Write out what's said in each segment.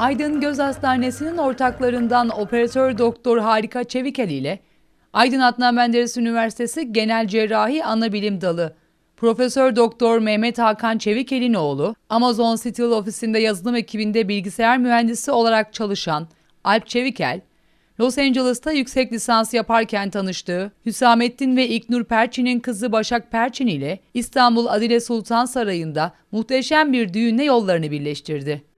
Aydın Göz Hastanesi'nin ortaklarından operatör doktor Harika Çevikel ile Aydın Adnan Menderes Üniversitesi Genel Cerrahi Anabilim Dalı Profesör Doktor Mehmet Hakan Çevikel'in oğlu Amazon Steel ofisinde yazılım ekibinde bilgisayar mühendisi olarak çalışan Alp Çevikel, Los Angeles'ta yüksek lisans yaparken tanıştığı Hüsamettin ve İknur Perçin'in kızı Başak Perçin ile İstanbul Adile Sultan Sarayı'nda muhteşem bir düğünle yollarını birleştirdi.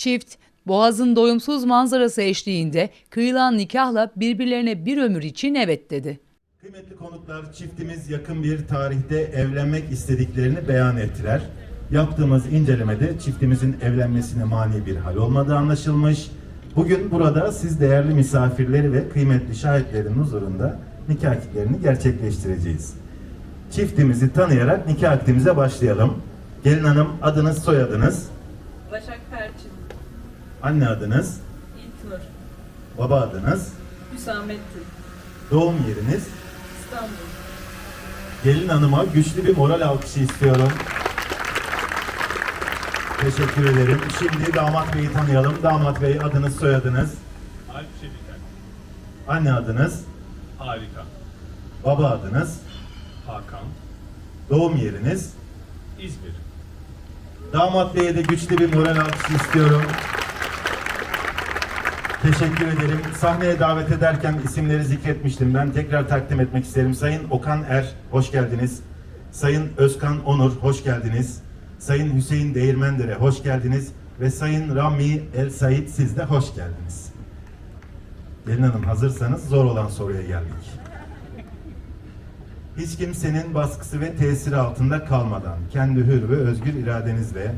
Çift, Boğaz'ın doyumsuz manzarası eşliğinde kıyılan nikahla birbirlerine bir ömür için evet dedi. Kıymetli konuklar, çiftimiz yakın bir tarihte evlenmek istediklerini beyan ettiler. Yaptığımız incelemede çiftimizin evlenmesine mani bir hal olmadığı anlaşılmış. Bugün burada siz değerli misafirleri ve kıymetli şahitlerin huzurunda nikah akitlerini gerçekleştireceğiz. Çiftimizi tanıyarak nikah akdimize başlayalım. Gelin hanım adınız soyadınız, Başak anne adınız, İlknur, baba adınız, Hüsamettin, doğum yeriniz, İstanbul. Gelin hanıma güçlü bir moral alkışı istiyorum. Teşekkür ederim. Şimdi damat beyi tanıyalım. Damat bey adınız, soyadınız, Alp Çeviker. anne adınız, Harika. baba adınız, Hakan. doğum yeriniz. İzmir. Damat beye de güçlü bir moral alkışı istiyorum. Teşekkür ederim. Sahneye davet ederken isimleri zikretmiştim. Ben tekrar takdim etmek isterim. Sayın Okan Er, hoş geldiniz. Sayın Özkan Onur, hoş geldiniz. Sayın Hüseyin Değirmendere, hoş geldiniz. Ve Sayın Rami El Said, siz de hoş geldiniz. Gelin Hanım hazırsanız zor olan soruya geldik. Hiç kimsenin baskısı ve tesiri altında kalmadan kendi hür ve özgür iradenizle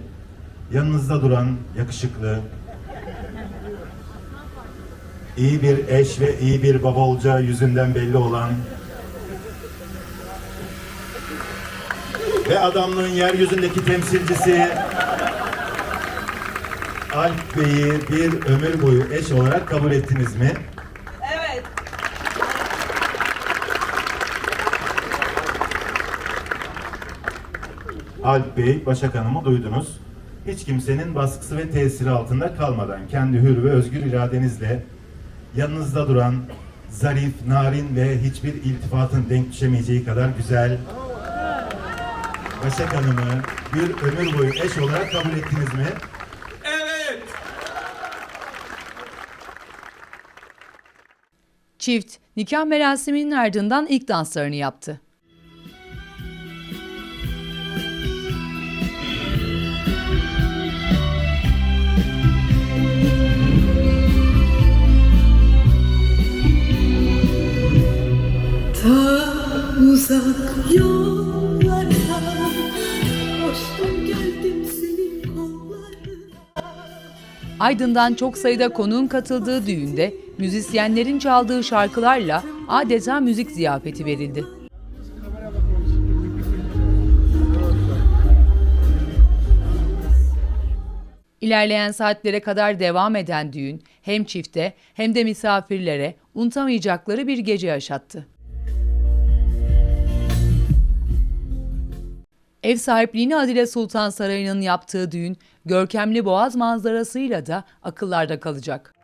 yanınızda duran yakışıklı, iyi bir eş ve iyi bir baba olacağı yüzünden belli olan ve adamlığın yeryüzündeki temsilcisi Alp Bey'i bir ömür boyu eş olarak kabul ettiniz mi? Evet, Alp Bey, Başak Hanım'ı duydunuz. Hiç kimsenin baskısı ve tesiri altında kalmadan kendi hür ve özgür iradenizle yanınızda duran zarif, narin ve hiçbir iltifatın denk düşemeyeceği kadar güzel Başak Hanım'ı bir ömür boyu eş olarak kabul ettiniz mi? Evet. Çift, nikah merasiminin ardından ilk danslarını yaptı. Ta uzak yollardan Koştum geldim senin kollarına Aydın'dan çok sayıda konuğun katıldığı düğünde müzisyenlerin çaldığı şarkılarla adeta müzik ziyafeti verildi. İlerleyen saatlere kadar devam eden düğün hem çifte hem de misafirlere unutamayacakları bir gece yaşattı. Ev sahipliğini Adile Sultan Sarayı'nın yaptığı düğün görkemli boğaz manzarasıyla da akıllarda kalacak.